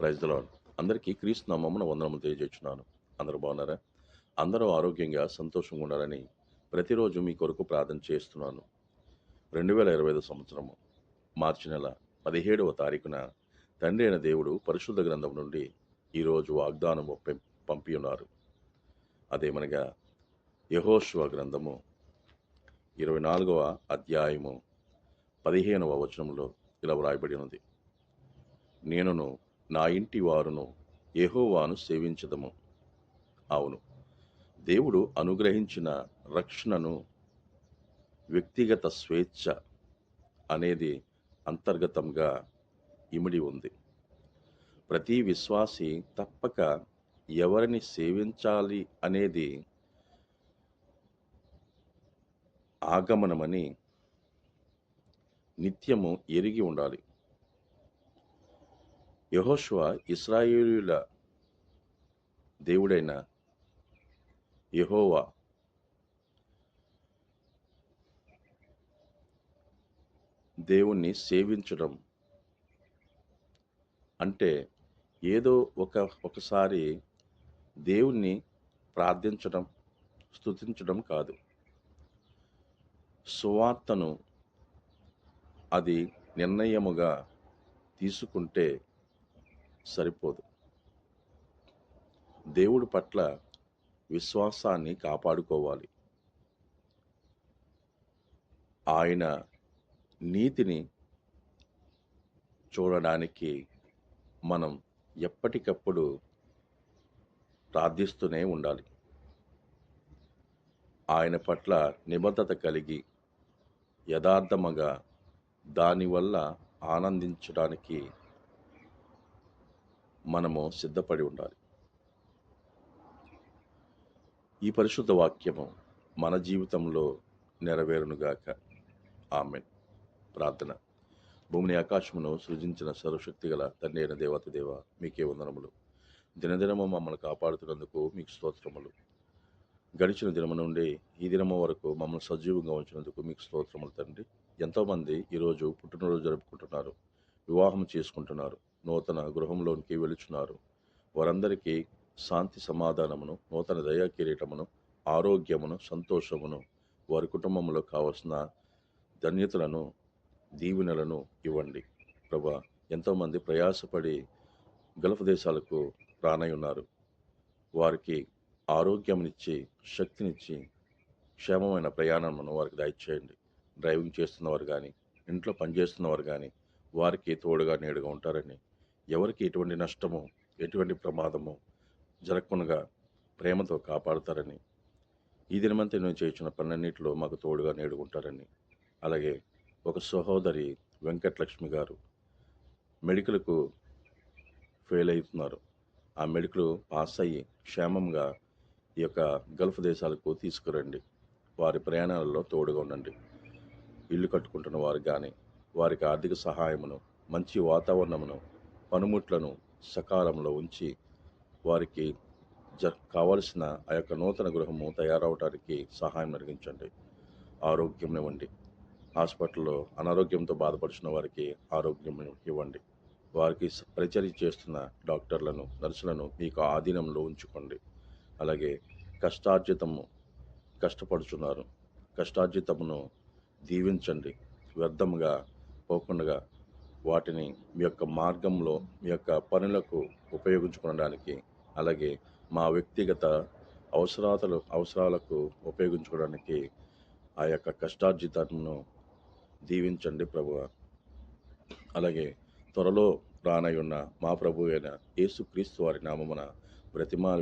Praise lord అందరికీ క్రీస్తు నామమున వందనములు తెలియజేస్తున్నాను. అందరూ బాగున్నారా? అందరూ ఆరోగ్యంగా సంతోషంగా ఉండాలని ప్రతిరోజు మీ కొరకు ప్రార్థన చేస్తున్నాను. రెండు వేల ఇరవై ఐదు సంవత్సరము మార్చి నెల పదిహేడవ తారీఖున తండ్రి అయిన దేవుడు పరిశుద్ధ గ్రంథం నుండి ఈరోజు వాగ్దానం పంపి- ఉన్నారు. అదేమనగా యహోశివ గ్రంథము ఇరవై నాలుగవ అధ్యాయము పదిహేనవ వచనంలో ఇలా వ్రాయబడి ఉంది నేనును నా ఇంటి వారును ఎహోవాను సేవించదము. అవును దేవుడు అనుగ్రహించిన రక్షణను వ్యక్తిగత స్వేచ్ఛ అనేది అంతర్గతంగా ఇమిడి ఉంది. ప్రతి విశ్వాసి తప్పక ఎవరిని సేవించాలి అనేది ఆగమనమని నిత్యము ఎరిగి ఉండాలి. యెహోషువ ఇస్రాయేలుల దేవుడైన యహోవా. దేవుణ్ణి సేవించడం అంటే ఏదో ఒక ఒకసారి దేవుణ్ణి ప్రార్థించడం స్థుతించడం కాదు. సువార్తను అది నిర్ణయముగా తీసుకుంటే సరిపోదు. దేవుడి పట్ల విశ్వాసాన్ని కాపాడుకోవాలి. ఆయన నీతిని చూడడానికి మనం ఎప్పటికప్పుడు ప్రార్థిస్తూనే ఉండాలి. ఆయన పట్ల నిబద్ధత కలిగి యథార్థముగా దానివల్ల ఆనందించడానికి మనము సిద్ధపడి ఉండాలి. ఈ పరిశుద్ధ వాక్యము మన జీవితంలో నెరవేరునుగాక. ఆమె ప్రార్థన. భూమిని ఆకాశమును సృజించిన సర్వశక్తి గల తండ్రి అయిన దేవత దేవ మీకే వందనములు. దినదినము మమ్మల్ని కాపాడుతున్నందుకు మీకు స్తోత్రములు. గడిచిన దినము నుండి ఈ దినము వరకు మమ్మల్ని సజీవంగా ఉంచినందుకు మీకు స్తోత్రములు తండ్రి. ఎంతోమంది ఈరోజు పుట్టినరోజు జరుపుకుంటున్నారు వివాహం చేసుకుంటున్నారు. నూతన గృహంలోనికి వెలుచున్నారు వారందరికీ శాంతి సమాధానమును నూతన దయా కిరీటమును ఆరోగ్యమును సంతోషమును వారి కుటుంబంలో కావలసిన ధన్యతలను దీవెనలను ఇవ్వండి. ప్రభా ఎంతోమంది ప్రయాసపడి గల్ఫ్ దేశాలకు రానై ఉన్నారు వారికి ఆరోగ్యమునిచ్చి శక్తినిచ్చి క్షేమమైన ప్రయాణమును వారికి దయచేయండి డ్రైవింగ్ చేస్తున్నవారు కానీ ఇంట్లో పనిచేస్తున్నవారు కానీ వారికి తోడుగా నేడుగా ఉంటారని ఎవరికి ఎటువంటి నష్టము ఎటువంటి ప్రమాదము జరగకుండా ప్రేమతో కాపాడుతారని ఈ దినమంతా నేను చేసిన పన్నెండింటిలో మాకు తోడుగా నేడుకుంటారని అలాగే ఒక సహోదరి వెంకటలక్ష్మి గారు మెడికల్కు ఫెయిల్ అవుతున్నారు. ఆ మెడికల్ పాస్ అయ్యి క్షేమంగా ఈ యొక్క గల్ఫ్ దేశాలకు తీసుకురండి. వారి ప్రయాణాలలో తోడుగా ఉండండి. ఇల్లు కట్టుకుంటున్న వారు కానీ వారికి ఆర్థిక సహాయమును మంచి వాతావరణమును పనిముట్లను సకాలంలో ఉంచి వారికి జ కావలసిన ఆ యొక్క నూతన గృహము తయారవటానికి సహాయం కలిగించండి ఆరోగ్యం ఇవ్వండి. హాస్పిటల్లో అనారోగ్యంతో బాధపడుచున్న వారికి ఆరోగ్యం ఇవ్వండి. వారికి పరిచర్య చేస్తున్న డాక్టర్లను నర్సులను మీకు ఆధీనంలో ఉంచుకోండి. అలాగే కష్టార్జితము కష్టపడుచున్నారు. కష్టార్జితమును దీవించండి. వ్యర్థముగా పోకుండా వాటిని మీ యొక్క మార్గంలో మీ యొక్క పనులకు ఉపయోగించుకోవడానికి అలాగే మా వ్యక్తిగత అవసరాతలు అవసరాలకు ఉపయోగించుకోవడానికి ఆ యొక్క కష్టార్జితను దీవించండి ప్రభువ. అలాగే త్వరలో రానయ్యున్న ఉన్న మా ప్రభు అయిన యేసుక్రీస్తు వారి నామమున బ్రతిమాలి